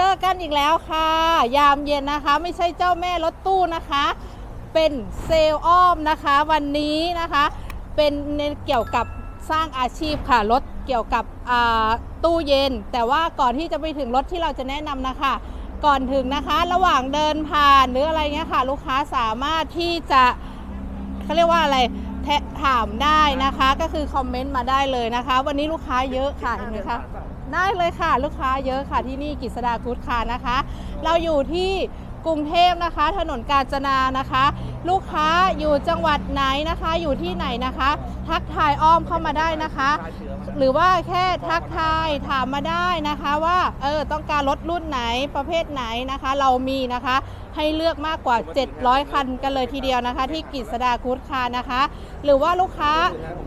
เจอกันอีกแล้วค่ะ ยามเย็นนะคะ ไม่ใช่เจ้าแม่รถตู้นะคะ เป็นเซลล์อ้อมนะคะวันนี้นะคะ เป็นในเกี่ยวกับสร้างอาชีพค่ะรถเกี่ยวกับตู้เย็น แต่ว่าก่อนที่จะไปถึงรถที่เราจะแนะนำนะคะ ก่อนถึงนะคะระหว่างเดินผ่านหรืออะไรเงี้ยค่ะ ลูกค้าสามารถที่จะเขาเรียกว่าอะไรถามได้นะคะ ก็คือคอมเมนต์มาได้เลยนะคะ วันนี้ลูกค้าเยอะค่ะเห็นไหมคะ ได้เลยค่ะ ลูกค้าเยอะค่ะที่นี่กิษดากูดคานะคะ เราอยู่ที่กรุงเทพนะคะ ถนนกาญจนานะคะ ลูกค้าอยู่จังหวัดไหนนะคะ อยู่ที่ไหนนะคะ ทักทายอ้อมเข้ามาได้นะคะ หรือว่าแค่ทักทายถามมาได้นะคะว่าเออต้องการรถรุ่นไหนประเภทไหนนะคะ เรามีนะคะให้เลือกมากกว่า 700 คันกันเลยทีเดียวนะคะ ที่กิษดากูดคานะคะ หรือว่าลูกค้า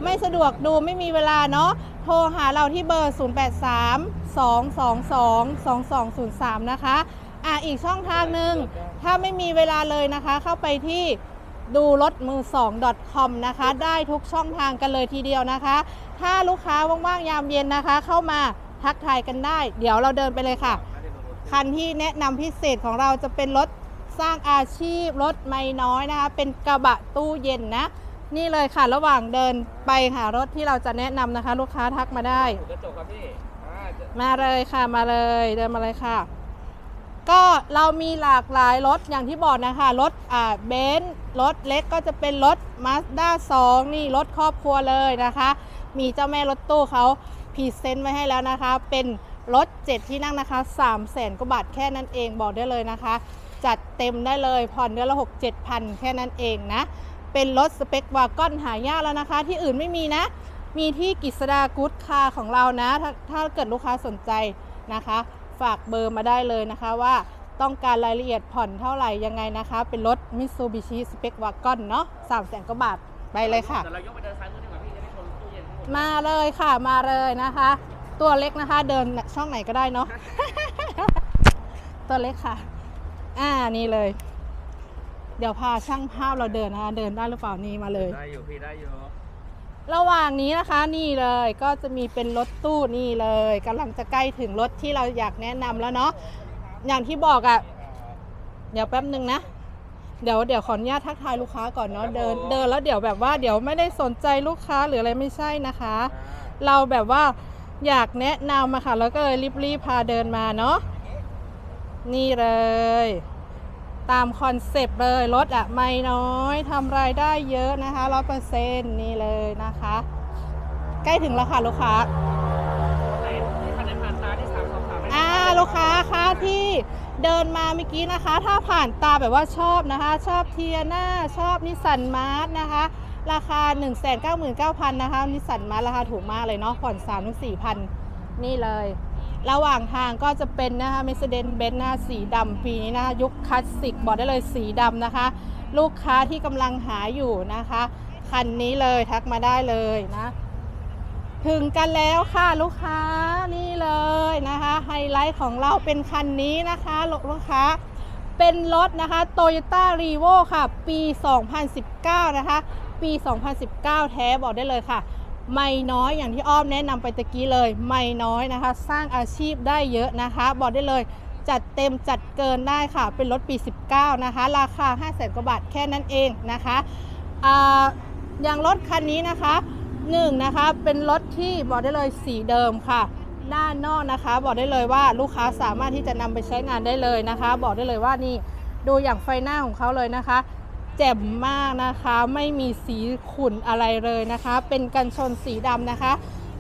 ไม่สะดวกดูไม่มีเวลาเนาะโทรหาเราที่เบอร์ 083 222 2203 นะคะอะอีกช่องทางหนึ่งถ้าไม่มีเวลาเลยนะคะ เข้าไปที่ดูรถมือ 2 .com นะคะ ได้ทุกช่องทางกันเลยทีเดียวนะคะ ถ้าลูกค้าว่างๆ ยามเย็นนะคะ เข้ามาทักทายกันได้ เดี๋ยวเราเดินไปเลยค่ะ คันที่แนะนำพิเศษของเราจะเป็นรถสร้างอาชีพรถไม่น้อยนะคะ เป็นกระบะตู้เย็นนะ นี่เลยค่ะระหว่างเดินไปหารถที่เราจะแนะนำนะคะ ลูกค้าทักมาได้ กระจกครับพี่อ่าจะมาเลยค่ะมาเลยเดินมาเลยค่ะ ก็เรามีหลากหลายรถอย่างที่บอกนะคะ รถอ่าเบนซ์รถเล็กก็จะเป็นรถ Mazda 2 นี่รถครอบครัวเลยนะคะ มีเจ้าแม่รถตู้เขาพรีเซนต์ไว้ให้แล้วนะคะ เป็นรถ 7 ที่นั่งนะคะ 3 0 0แสนกว่าบาทแค่นั้นเองบอกได้เลยนะคะ จัดเต็มได้เลยผ่อนเดือนละ 6 7พันแค่นั้นเองนะ เป็นรถสเปควากอนหายากแล้วนะคะ ที่อื่นไม่มีนะ มีที่กิษดากู๊ดคาร์ของเรานะถ้าถ้าเกิดลูกค้าสนใจนะคะ ฝากเบอร์มาได้เลยนะคะว่าต้องการรายละเอียดผ่อนเท่าไหร่ยังไงนะคะ เป็นรถ Mitsubishi Spec Wagon เนาะ3 0 0 0 0 0กว่าบาทไปเลยค่ะเดี๋ยวเรายกไปเดินซ้ายมือดีกว่าพี่จะได้ชมตู้เย็นทั้งหมดมาเลยค่ะมาเลยนะคะ ตัวเล็กนะคะ เดินช่องไหนก็ได้เนาะ ตัวเล็กค่ะ อ่านี่เลย เดี๋ยวพาช่างภาพเราเดินนะคะเดินได้หรือเปล่านี่มาเลย ได้อยู่พี่ได้อยู่ระหว่างนี้นะคะนี่เลยก็จะมีเป็นรถตู้นี่เลยกำลังจะใกล้ถึงรถที่เราอยากแนะนำแล้วเนาะอย่างที่บอกอะ่ะ เดี๋ยวแป๊บหนึ่งนะ เดี๋ยวเดี๋ยวขออนุญาตทักทายลูกค้าก่อนเนาะเดินเดินแล้วเดี๋ยวแบบว่าเดี๋ยวไม่ได้สนใจลูกค้าหรืออะไรไม่ใช่นะคะ เราแบบว่าอยากแนะนำมาค่ะ แล้วก็เลยรีบๆพาเดินมาเนาะนี่เลย ตามคอนเซปต์เลยรถอะไม่น้อยทำรายได้เยอะนะคะร้อยเปอร์เซ็นต์นี่เลยนะคะ ใกล้ถึงแล้วค่ะลูกค้าไหนที่คันไหนผ่านตาที่สามสองสามไม่ได้อ่าลูกค้าคะที่เดินมาเมื่อกี้นะคะ ถ้าผ่านตาแบบว่าชอบนะคะ ชอบเทียนาชอบนิสสันมาร์นะคะราคา 1 9 9 0 0 0 นะคะนิสสันมาร์ราคาถูกมากเลยเนาะผ่อน3ถึง4,000 นี่เลย ระหว่างทางก็จะเป็นนะคะ Mercedes-Benz นะคะสีดำปีนี้นะคะยุคคลาสสิกบอกได้เลยสีดำนะคะ ลูกค้าที่กำลังหาอยู่นะคะ คันนี้เลยทักมาได้เลยนะ ถึงกันแล้วค่ะลูกค้านี่เลยนะคะ ไฮไลท์ของเราเป็นคันนี้นะคะลูกค้าเป็นรถนะคะ Toyota r e v o ค่ะ ปี 2019 นะคะ ปี 2019 แท้บอกได้เลยค่ะ ไม่น้อยอย่างที่อ้อมแนะนำไปตะกี้เลย ไม่น้อยนะคะ สร้างอาชีพได้เยอะนะคะ บอกได้เลยจัดเต็มจัดเกินได้ค่ะ เป็นรถปี 19 นะคะ ราคา 5 0 0 0 0กว่าบาทแค่นั้นเองนะคะออย่างรถคันนี้นะคะหนึ่งนะคะเป็นรถที่บอกได้เลยสีเดิมค่ะด้านนอกนะคะ บอกได้เลยว่าลูกค้าสามารถที่จะนำไปใช้งานได้เลยนะคะ บอกได้เลยว่านี่ดูอย่างไฟหน้าของเขาเลยนะคะ จ่มมากนะคะ ไม่มีสีขุ่นอะไรเลยนะคะ เป็นกันชนสีดำนะคะ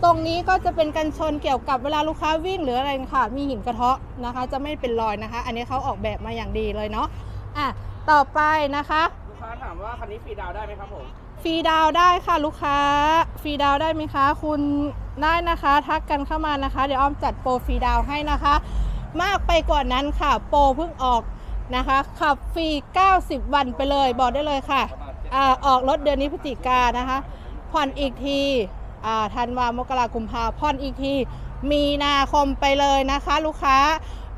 ตรงนี้ก็จะเป็นกันชนเกี่ยวกับเวลาลูกค้าวิ่งหรืออะไรค่ะ มีหินกระเทาะนะคะ จะไม่เป็นรอยนะคะ อันนี้เขาออกแบบมาอย่างดีเลยเนาะอะต่อไปนะคะลูกค้าถามว่าคันนี้ฟรีดาวน์ได้ไหมครับผมฟรีดาวน์ได้ค่ะลูกค้าฟรีดาวน์ได้ไหมคะ คุณได้นะคะ ทักกันเข้ามานะคะ เดี๋ยวอ้อมจัดโปรฟรีดาวน์ให้นะคะ มากไปกว่านั้นค่ะ โปรเพิ่งออก นะคะ ขับฟรี 90 วันไปเลย บอกได้เลยค่ะอาออกรถเดือนนี้พฤศจิกานะคะ ผ่อนอีกทีธันวามกรากุมภาผ่อนอีกที มีนาคมไปเลยนะคะ ลูกค้า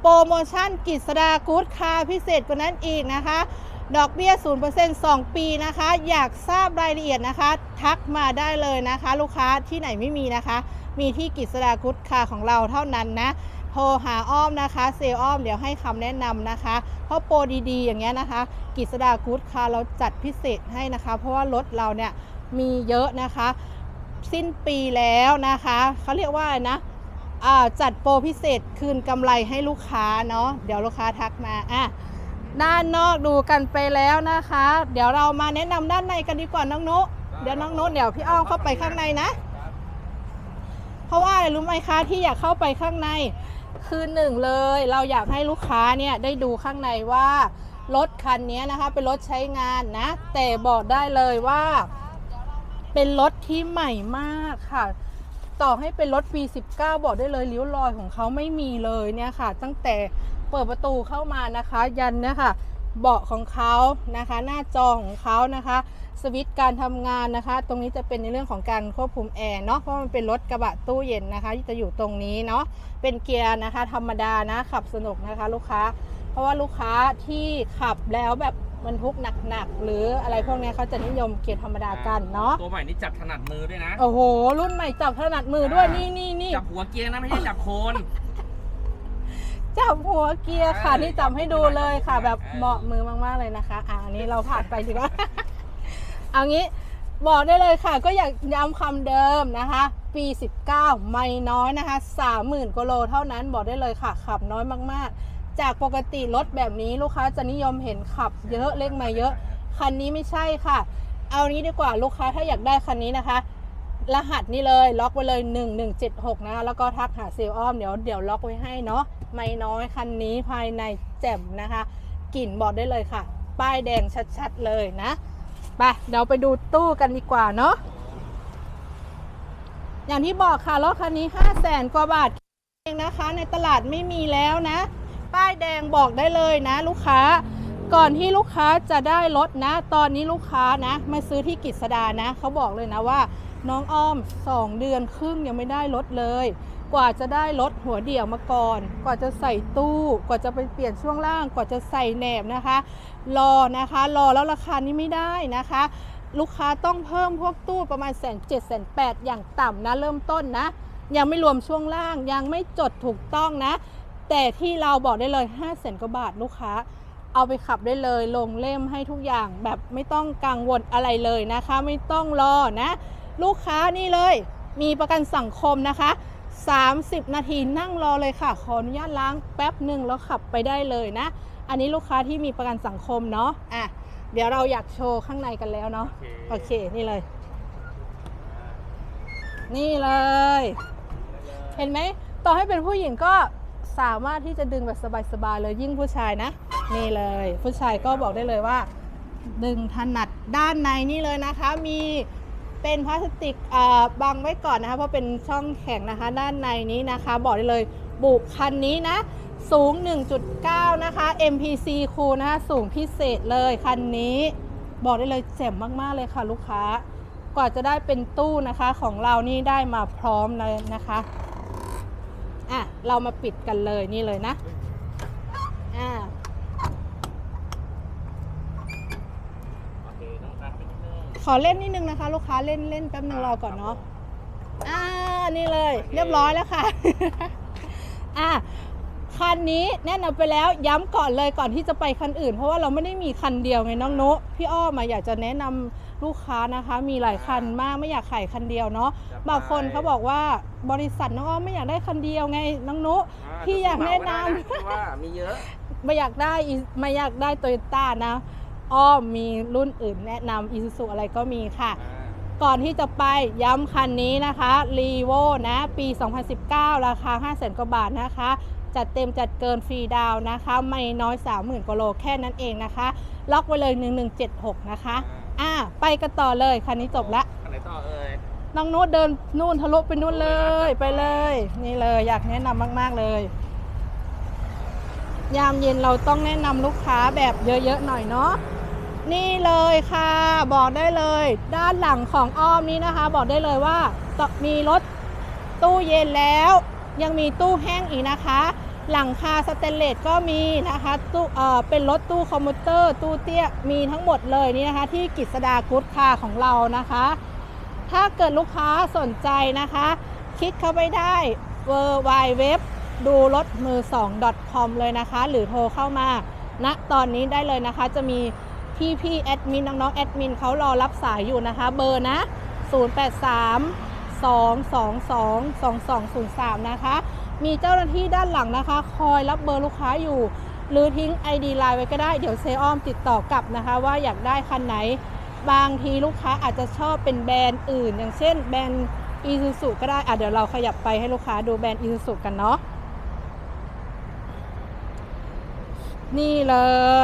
โปรโมชั่นกิจสดากู๊ดคาพิเศษกว่านั้นอีกนะคะ ดอกเบี้ย 0% 2 ปีนะคะ อยากทราบรายละเอียดนะคะ ทักมาได้เลยนะคะ ลูกค้าที่ไหนไม่มีนะคะ มีที่กิจสดากุ๊ดคาของเราเท่านั้นนะ โทรหาอ้อมนะคะเซลอ้อมเดี๋ยวให้คำแนะนำนะคะ เพราะโปรดีๆ อย่างเงี้ยนะคะ กิษดากู๊ดคาร์เราจัดพิเศษให้นะคะ เพราะว่ารถเราเนี่ยมีเยอะนะคะ สิ้นปีแล้วนะคะเขาเรียกว่านะจัดโปรพิเศษคืนกำไรให้ลูกค้าเนาะเดี๋ยวลูกค้าทักมาอะด้านนอกดูกันไปแล้วนะคะ เดี๋ยวเรามาแนะนำด้านในกันดีกว่าน้องนุเดี๋ยวน้องนุเดี๋ยวพี่อ้อมเข้าไปข้างในนะ เพราะว่าอะไรรู้ไหมคะที่อยากเข้าไปข้างใน คือหนึ่งเลยเราอยากให้ลูกค้าเนี่ยได้ดูข้างในว่ารถคันนี้นะคะเป็นรถใช้งานนะ แต่บอกได้เลยว่า เป็นรถที่ใหม่มากค่ะ ต่อให้เป็นรถปี 19 บอกได้เลยริ้วรอยของเขาไม่มีเลยเนี่ยค่ะ ตั้งแต่เปิดประตูเข้ามานะคะ ยันเนี่ยค่ะเบาะของเขานะคะ หน้าจอของเขานะคะ สวิตช์การทำงานนะคะ ตรงนี้จะเป็นในเรื่องของการควบคุมแอร์เนาะเพราะมันเป็นรถกระบะตู้เย็นนะคะ ที่จะอยู่ตรงนี้เนาะเป็นเกียร์นะคะ ธรรมดานะขับสนุกนะคะ ลูกค้า เพราะว่าลูกค้าที่ขับแล้วแบบบรรทุกหนักๆหรืออะไรพวกเนี้ยเขาจะนิยมเกียร์ธรรมดากันเนาะตัวใหม่นี่จับถนัดมือด้วยนะโอ้โหรุ่นใหม่จับถนัดมือด้วยนี่นี่นี่จับหัวเกียร์นะไม่ใช่จับโคนจับหัวเกียร์ค่ะเออนี่จำให้ดูเลยค่ะ แบบเออเหมาะมือมากๆเลยนะคะอะอันนี้เราผ่านไปดีกว่า เอางี้บอกได้เลยค่ะ ก็อยากย้ำคำเดิมนะคะ ปี 19 ไม่น้อยนะคะ 30,000กว่าโลเท่านั้นบอกได้เลยค่ะ ขับน้อยมากๆ จากปกติรถแบบนี้ลูกค้าจะนิยมเห็นขับเยอะเลขมาเยอะ คันนี้ไม่ใช่ค่ะ เอานี้ดีกว่าลูกค้าถ้าอยากได้คันนี้นะคะ รหัสนี่เลยล็อกไว้เลย 1176 นะคะแล้วก็ทักหาเซลล์อ้อมเดี๋ยวเดี๋ยวล็อกไว้ให้เนาะไม่น้อยคันนี้ภายในแจ่มนะคะกลิ่นบอกได้เลยค่ะ ป้ายแดงชัดๆเลยนะ ไปเดี๋ยวไปดูตู้กันดีกว่าเนาะอย่างที่บอกค่ะรถคันนี้5 0 0แสนกว่าบาทเองนะคะ ในตลาดไม่มีแล้วนะ ป้ายแดงบอกได้เลยนะ ลูกค้า ก่อนที่ลูกค้าจะได้รถนะ ตอนนี้ลูกค้านะมาซื้อที่กิษดานะเขาบอกเลยนะว่า น้องอ้อม 2 เดือนครึ่งยังไม่ได้รถเลย กว่าจะได้รถหัวเดี่ยวมาก่อน กว่าจะใส่ตู้ กว่าจะไปเปลี่ยนช่วงล่าง กว่าจะใส่แหนบนะคะ รอนะคะ รอแล้วราคานี้ไม่ได้นะคะ ลูกค้าต้องเพิ่มพวกตู้ประมาณแสนเจ็ดแสนแปดอย่างต่ำนะ เริ่มต้นนะ ยังไม่รวมช่วงล่าง ยังไม่จดถูกต้องนะ แต่ที่เราบอกได้เลย5แสนกว่าบาทลูกค้าเอาไปขับได้เลยลงเล่มให้ทุกอย่างแบบไม่ต้องกังวลอะไรเลยนะคะ ไม่ต้องรอนะ ลูกค้านี่เลย มีประกันสังคมนะคะ 30 นาทีนั่งรอเลยค่ะ ขออนุญาตล้างแป๊บหนึ่งแล้วขับไปได้เลยนะ อันนี้ลูกค้าที่มีประกันสังคมเนาะอะเดี๋ยวเราอยากโชว์ข้างในกันแล้วเนาะโอเคนี่เลย นี่เลย เห็นไหมต่อให้เป็นผู้หญิงก็สามารถที่จะดึงแบบสบายๆเลยยิ่งผู้ชายนะ นี่เลย ผู้ชายก็บอกได้เลยว่า ดึงถนัดด้านในนี่เลยนะคะ มี เป็นพลาสติกอ่าบังไว้ก่อนนะคะเพราะเป็นช่องแข็งนะคะ ด้านในนี้นะคะ บอกได้เลยบุกคันนี้นะสูง 1.9 นะคะ MPC คูนะคะสูงพิเศษเลยคันนี้ บอกได้เลยแจ่มมาก ๆ เลยค่ะลูกค้า กว่าจะได้เป็นตู้นะคะของเรานี่ได้มาพร้อมเลยนะคะอะเรามาปิดกันเลยนี่เลยนะอ่า โอเคน้องครับไปนิดนึง ขอเล่นนิดนึงนะคะ ลูกค้าเล่นเล่นแป๊บนึงรอก่อนเนาะอ่านี่เลย เรียบร้อยแล้วค่ะ อะคันนี้แนะนำไปแล้วย้ำก่อนเลยก่อนที่จะไปคันอื่น เพราะว่าเราไม่ได้มีคันเดียวไงน้องนุพี่อ้อมาอยากจะแนะนำลูกค้านะคะ มีหลายคันมากไม่อยากขายคันเดียวเนาะบางคนเขาบอกว่าบริษัทน้องอ้อมไม่อยากได้คันเดียวไงน้องนุพี่อยากแนะนำที่ว่ามีเยอะไม่อยากได้อีไม่อยากได้โตโยต้านะ อ้อมมีรุ่นอื่นแนะนำอีซูซูอะไรก็มีค่ะ ก่อนที่จะไปย้ำคันนี้นะคะรีโวนะ ปี 2019 ราคา 5 0 0 0 0 0กว่าบาทนะคะ จัดเต็มจัดเกินฟรีดาวน์นะคะ ไม่น้อย 30,000กว่าโลแค่นั้นเองนะคะ ล็อกไว้เลย 1176 นะคะ อ่า ไปกันต่อเลยคันนี้จบละอันไหนต่อเอ่ยน้องนุชเดินนู่นทะลุไปนู่นเลยไปเลย นี่เลยอยากแนะนำมาก ๆ เลย ยามเย็นเราต้องแนะนำลูกค้าแบบเยอะๆหน่อยเนาะนี่เลยค่ะ บอกได้เลย ด้านหลังของอ้อมนี้นะคะ บอกได้เลยว่ามีรถตู้เย็นแล้ว ยังมีตู้แห้งอีกนะคะ หลังคาสเตนเลสก็มีนะคะตู้เอ่อเป็นรถตู้คอมพิวเตอร์ ตู้เตี้ยมีทั้งหมดเลยนี่นะคะ ที่กิษดากุ๊ดคาร์ของเรานะคะ ถ้าเกิดลูกค้าสนใจนะคะ คลิกเข้าไปได้ w w w ดูรถมือ 2 .com เลยนะคะ หรือโทรเข้ามาณตอนนี้ได้เลยนะคะ จะมีพี่พี่แอดมินน้องๆแอดมินเขารอรับสายอยู่นะคะ เบอร์นะ 083 222 2203 นะคะ มีเจ้าหน้าที่ด้านหลังนะคะ คอยรับเบอร์ลูกค้าอยู่ หรือทิ้ง ID ไลน์ไว้ก็ได้ เดี๋ยวเซออมติดต่อกลับนะคะ ว่าอยากได้คันไหน บางทีลูกค้าอาจจะชอบเป็นแบรนด์อื่น อย่างเช่นแบรนด์อีซูซูก็ได้อะเดี๋ยวเราขยับไปให้ลูกค้าดูแบรนด์อีซูซูกันเนาะ นี่เล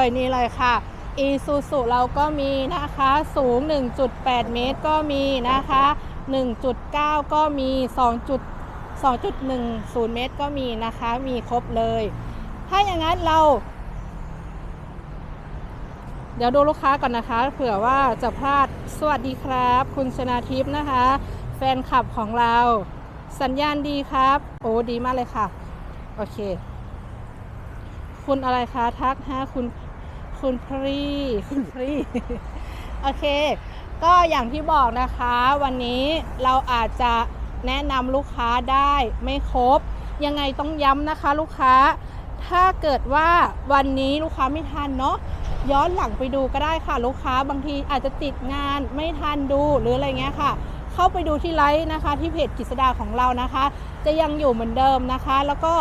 ยนี่เลยค่ะอีซูซูเราก็มีนะคะสูง 1.8 เมตรก็มีนะคะ 1.9 ก็มี 2. 2.10 เมตรก็มีนะคะ มีครบเลย ถ้าอย่างนั้นเรา เดี๋ยวดูลูกค้าก่อนนะคะ เผื่อว่าจะพลาดสวัสดีครับ คุณชนาทิพย์นะคะ แฟนคลับของเรา สัญญาณดีครับ โอ้ดีมากเลยค่ะ โอเค คุณอะไรคะทักฮะคุณคุณพรีคุณพรีโอเค ก็อย่างที่บอกนะคะ วันนี้เราอาจจะแนะนำลูกค้าได้ไม่ครบ ยังไงต้องย้ำนะคะลูกค้า ถ้าเกิดว่าวันนี้ลูกค้าไม่ทันเนาะย้อนหลังไปดูก็ได้ค่ะลูกค้าบางทีอาจจะติดงานไม่ทันดูหรืออะไรเงี้ยค่ะ เข้าไปดูที่ไลฟ์นะคะ ที่เพจกิษดาของเรานะคะ จะยังอยู่เหมือนเดิมนะคะ แล้วก็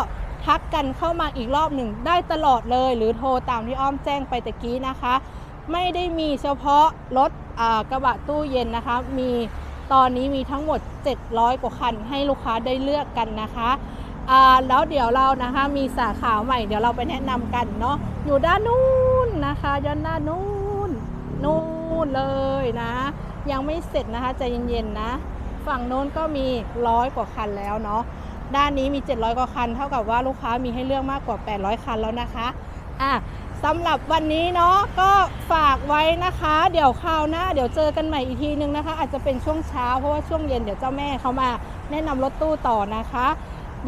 ทักกันเข้ามาอีกรอบหนึ่งได้ตลอดเลย หรือโทรตามที่อ้อมแจ้งไปตะกี้นะคะ ไม่ได้มีเฉพาะรถกระบะตู้เย็นนะคะ มีตอนนี้มีทั้งหมด 700 กว่าคันให้ลูกค้าได้เลือกกันนะคะแล้วเดี๋ยวเรานะคะมีสาขาใหม่เดี๋ยวเราไปแนะนำกันเนาะอยู่ด้านนู้นนะคะย้อนด้านนู้นนู้นเลยนะ ยังไม่เสร็จนะคะใจเย็นๆนะ ฝั่งโน้นก็มีร้อยกว่าคันแล้วเนาะ ด้านนี้มี 700 กว่าคัน เท่ากับว่าลูกค้ามีให้เลือกมากกว่า 800 คันแล้วนะคะอะสำหรับวันนี้เนาะก็ฝากไว้นะคะ เดี๋ยวคราวหน้าเดี๋ยวเจอกันใหม่อีกทีนึงนะคะ อาจจะเป็นช่วงเช้าเพราะว่าช่วงเย็นเดี๋ยวเจ้าแม่เขามาแนะนำรถตู้ต่อนะคะ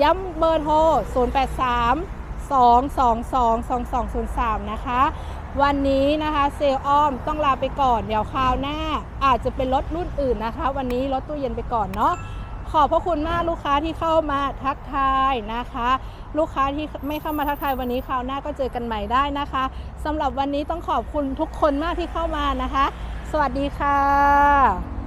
ย้ำเบอร์โทร 083 222 2203 นะคะ วันนี้นะคะเซลอ้อมต้องลาไปก่อน เดี๋ยวคราวหน้าอาจจะเป็นรถรุ่นอื่นนะคะ วันนี้รถตู้เย็นไปก่อนเนาะ ขอบพระคุณมากลูกค้าที่เข้ามาทักทายนะคะ ลูกค้าที่ไม่เข้ามาทักทายวันนี้คราวหน้าก็เจอกันใหม่ได้นะคะสำหรับวันนี้ต้องขอบคุณทุกคนมากที่เข้ามานะคะ สวัสดีค่ะ